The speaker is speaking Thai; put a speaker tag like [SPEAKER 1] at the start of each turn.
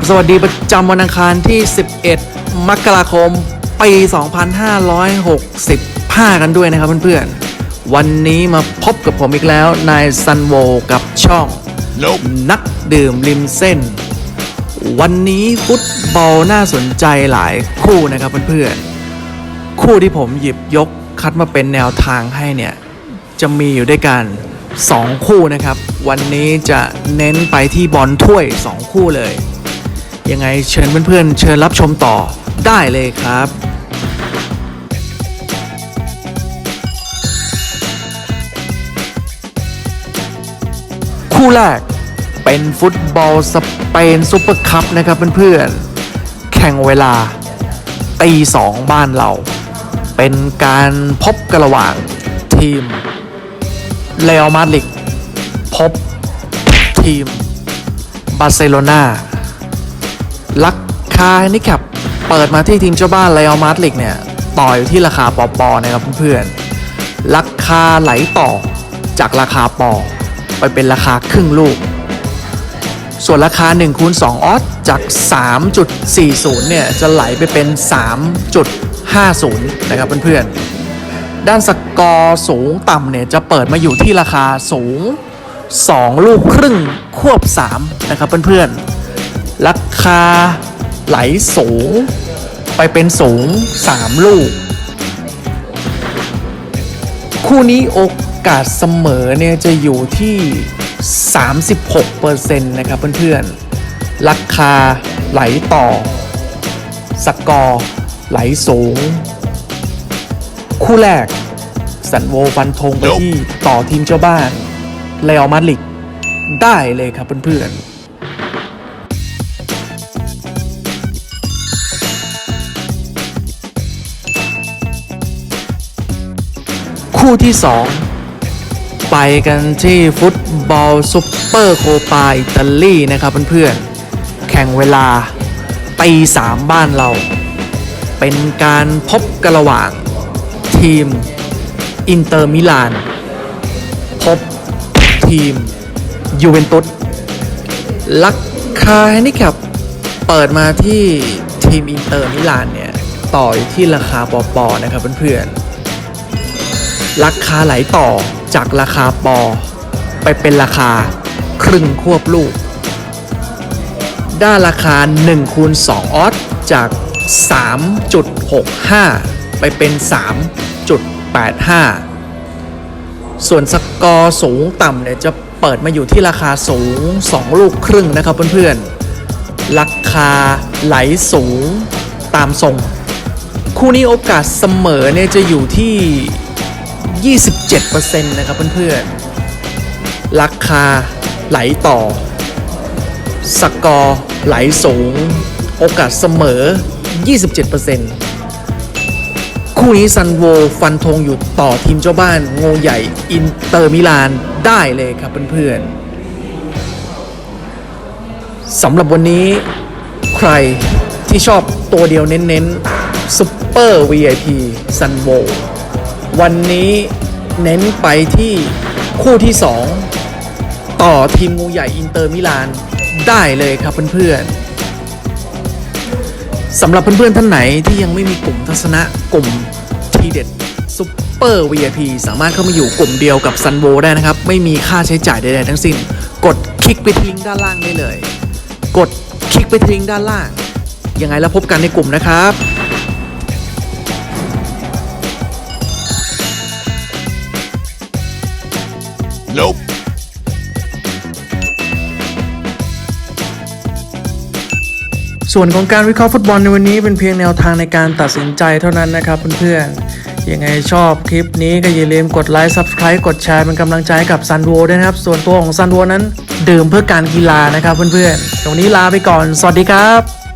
[SPEAKER 1] กับสวัสดีประจำวันอังคารที่ 11 มกราคม ปี 2565 กันด้วยนะครับเพื่อนๆ วันนี้มาพบกับผมอีกแล้ว นายซันโวกับช่อง
[SPEAKER 2] Nope.
[SPEAKER 1] นักดื่มริมเส้น วันนี้ฟุตบอลน่าสนใจหลายคู่นะครับเพื่อนๆ คู่ที่ผมหยิบยกคัดมาเป็นแนวทางให้เนี่ย จะมีอยู่ด้วยกัน2 คู่นะครับ วันนี้จะเน้นไปที่บอลถ้วย 2 คู่เลย ยังไงเชิญเพื่อนๆ เชิญรับชมต่อได้เลยครับคู่แรกเป็นฟุตบอลสเปนซุปเปอร์คัพนะครับเพื่อนๆ แข่งเวลาตีสองบ้านเรา เป็นการพบกันระหว่างทีมเรอัลมาดริดพบทีมบาร์เซโลนา ราคานี่ครับเปิดมาที่ทีมเจ้าบ้านเรอัลมาดริดเนี่ย ต่ออยู่ที่ราคาปอปอนะครับเพื่อนๆ ราคาไหลต่อจากราคาปอไปเป็นราคาครึ่งลูก ส่วนราคา1คูณ2ออสจาก 3.40 เนี่ย จะไหลไปเป็น 3.50 นะครับเพื่อนๆ ด้านสกอร์สูงต่ำเนี่ย จะเปิดมาอยู่ที่ราคาสูง 2 ลูกครึ่งควบ 3 นะครับเพื่อนๆ ราคาไหลสูง ไปเป็นสูง 3 ลูก คู่นี้โอกาสเสมอเนี่ยจะอยู่ที่ 36%นะครับเพื่อนๆ ราคาไหลต่อ สกอร์ไหลสูง คู่แรก สันโวฟันธงไปที่ต่อทีมเจ้าบ้านเรอัลมาดริดได้เลยครับเพื่อนๆ คู่ที่ 2 ไปกันที่ฟุตบอลซุปเปอร์โคปาอิตาลีนะครับเพื่อนๆ แข่งเวลาตีสามบ้านเรา เป็นการพบกันระหว่างทีมอินเตอร์มิลาน พบทีมยูเวนตุสราคาแฮนดิแคปเปิดมาที่ทีมอินเตอร์มิลานเนี่ย ต่ออยู่ที่ราคาปอๆนะครับเพื่อนๆ ราคาไหลต่อจากราคาปอ ไปเป็นราคาครึ่งควบลูกด้านราคา1คูณ2ออสจาก 3.65 ไปเป็น 3.85 ส่วนสกอร์สูงต่ำเนี่ยจะเปิดมาอยู่ที่ราคาสูง 2 ลูกครึ่งนะครับเพื่อนๆ ราคาไหลสูงตามทรง คู่นี้โอกาสเสมอเนี่ยจะอยู่ที่ 27%นะครับเพื่อนๆ ราคาไหลต่อ สกอร์ไหลสูง โอกาสเสมอ 27%คู่นี้ซันโวฟันธงอยู่ต่อทีมเจ้าบ้านโงใหญ่อินเตอร์มิลานได้เลยครับเพื่อนๆสำหรับวันนี้ใครที่ชอบตัวเดียวเน้นๆซุปเปอร์ VIP ซันโว วันนี้เน้นไปที่คู่ที่ 2 ต่อทีมงูใหญ่อินเตอร์มิลานได้เลยครับเพื่อนๆสำหรับเพื่อนๆท่านไหนที่ยังไม่มีกลุ่มทัศนะกลุ่มทีเด็ดซุปเปอร์ VIP สามารถเข้ามาอยู่กลุ่มเดียวกับซันโวได้นะครับ ไม่มีค่าใช้จ่ายใดๆทั้งสิ้น กดคลิกไปที่ลิงก์ด้านล่างได้เลย กดคลิกไปที่ลิงก์ด้านล่างยังไงแล้วพบกันในกลุ่มนะครับ
[SPEAKER 2] Nope.
[SPEAKER 1] ส่วนของการวิเคราะห์ฟุตบอลในวันนี้เป็นเพียงแนวทางในการตัดสินใจเท่านั้นนะครับเพื่อนๆ ยังไงชอบคลิปนี้ก็อย่าลืมกดไลค์ Subscribe กดแชร์เป็นกำลังใจให้กับซันโวด้วยนะครับ ส่วนตัวของซันโวนั้น ดื่มเพื่อการกีฬานะครับเพื่อนๆตรงนี้ลาไปก่อน สวัสดีครับ